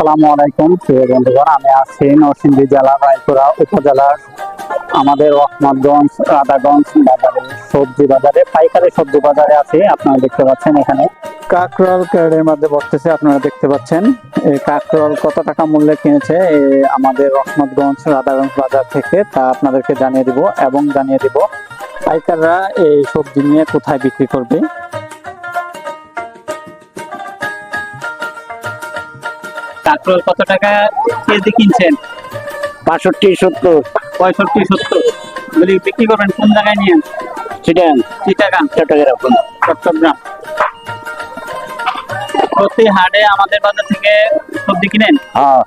আসসালামু আলাইকুম, প্রিয় বন্ধুগণ, আমি আছি নরসিংদী জেলা রায়পুরা উপজেলার আমাদের রহমতগঞ্জ, রাধাগঞ্জ বাজারে সবজি বাজারে, পাইকারি সবজি বাজারে আছি। আপনারা দেখতে পাচ্ছেন এখানে কাকরল ক্যারেটের মধ্যে বসতেছে, আপনারা দেখতে পাচ্ছেন। এই কাকরল কত টাকা মূল্যে কিনেছে? আমাদের রহমতগঞ্জ, রাধাগঞ্জ বাজার থেকে, তা আপনাদেরকে জানিয়ে দিব এবং জানিয়ে দিব। পাইকাররা এই সবজি নিয়ে কোথায় বিক্রি করবে? কাকরোল কত টাকা কেজি কিনছেন? বাষট্টি সত্তর। পঁয়ষট্টি সত্তর। বলি বিক্রি করবেন কোন জায়গায় নিয়ে? চিটাং চিটাগাং। চট্টগ্রাম চট্টগ্রাম। প্রতি হাটে আমাদের বাজার থেকে সবজি কিনেন? হ্যাঁ।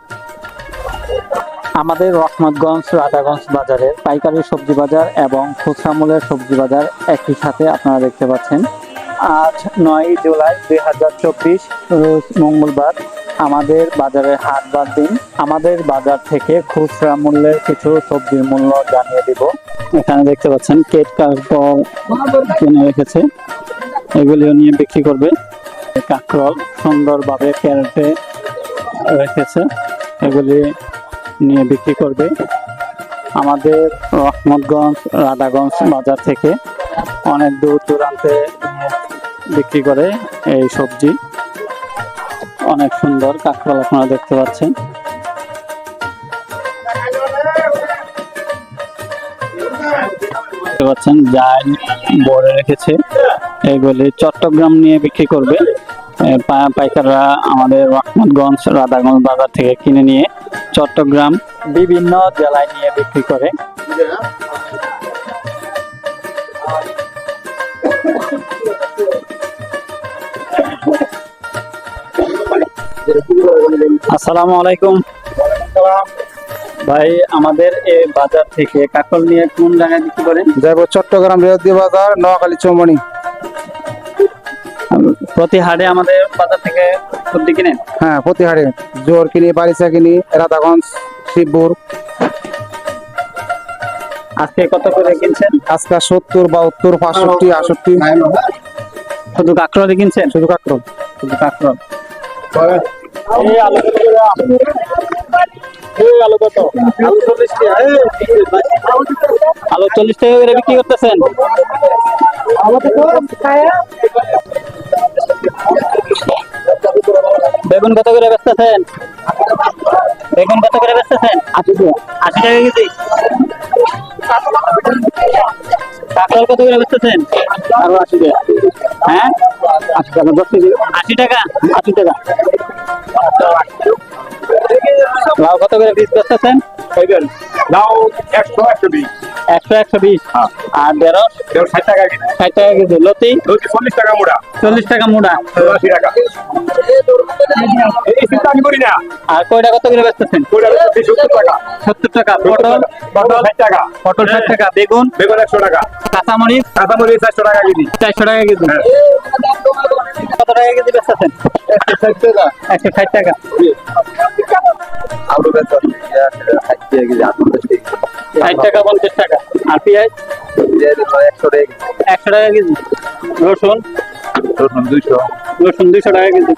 আমাদের রহমতগঞ্জ রাধাগঞ্জ বাজারে পাইকারি সবজি বাজার এবং খুচরা মূল্যের সবজি বাজার একই সাথে আপনারা দেখতে পাচ্ছেন। আজ নয় জুলাই দুই হাজার চব্বিশ রোজ মঙ্গলবার আমাদের বাজারের হাট বার দিন, আমাদের বাজার থেকে খুচরা মূল্যের কিছু সবজির মূল্য জানিয়ে দিব। এখানে দেখতে পাচ্ছেন কেট কাকর কিনে রেখেছে। এগুলিও নিয়ে বিক্রি করবে। কাকরল সুন্দরভাবে ক্যারেটে রেখেছে। এগুলি নিয়ে বিক্রি করবে। আমাদের রহমতগঞ্জ, রাধাগঞ্জ বাজার থেকে অনেক দূর দূরান্তে বিক্রি করে এই সবজি। অনেক সুন্দর কাঁকড়াল আপনারা দেখতে পাচ্ছেন। দেখতে পাচ্ছেন যাই বড় রেখেছে। এগুলি চট্টগ্রাম নিয়ে বিক্রি করবে। পাইকাররা আমাদের রহমতগঞ্জ, রাধাগঞ্জ বাজার থেকে কিনে নিয়ে চট্টগ্রাম বিভিন্ন জেলায় নিয়ে বিক্রি করে। আসসালামু আলাইকুম। ভাই আমাদের এই বাজার থেকে কাকল নিয়ে কোন জায়গায় বিক্রি করেন? যাব চট্টগ্রাম বৃহস্পতি বাজার নোয়াখালী চৌমনি। প্রতি হাটে আমাদের বাজার থেকে সবজি কিনেন? হ্যাঁ প্রতিহারে জোর কিনি বারিসা কিনি রাধাগঞ্জ শিবপুর। আজকে কত করে কিনছেন? আজকে সত্তর বাহাত্তর পাঁচষট্টি আষট্টি শুধু কাকরলি কিনছেন? শুধু কাকরল শুধু কাকরল আলু চল্লিশ টাকা। করে বিক্রি করতেছেন? বেগুন কত করে বেচতেছেন? বেগুন কত করে বেচতেছেন? আশি টাকা আশি টাকা কেজি। কাঁকড়াল কত করে বেচতেছেন? আরও আশি টাকা। হ্যাঁ? আশি টাকা দশ কেজি। আশি টাকা? আশি টাকা। লাউ কত করে পিস বেচতেছেন লাউ একশো একশো বিশ। একশো একশো বিশ। আর ঢেঁড়স? ষাট টাকা ষাট টাকা কেজি। লতি? দুশো চল্লিশ টাকা মোড়া। চল্লিশ টাকা মুড়া। আশি টাকা। এই চিন্তা আমি করি না। আর কয়টা কত করে বেচতেছেন? সত্তর টাকা। সত্তর টাকা। পটল? পটল ষাট টাকা। পটল ষাট টাকা। বেগুন? বেগুন একশো টাকা। কাঁচামরিচ? কাঁচামরিচ চারশো টাকা কেজি। চারশো টাকা কেজি। হ্যাঁ। কত টাকা কেজি বেচতেছেন? ষাট টাকা। একশো ষাট টাকা। আলু বেতন ষাট টাকা কেজি ষাট টাকা পঞ্চাশ টাকা। আর পেঁয়াজ? একশো টাকা একশো টাকা কেজি। রসুন? রসুন দুইশো। রসুন দুইশো টাকা কেজি।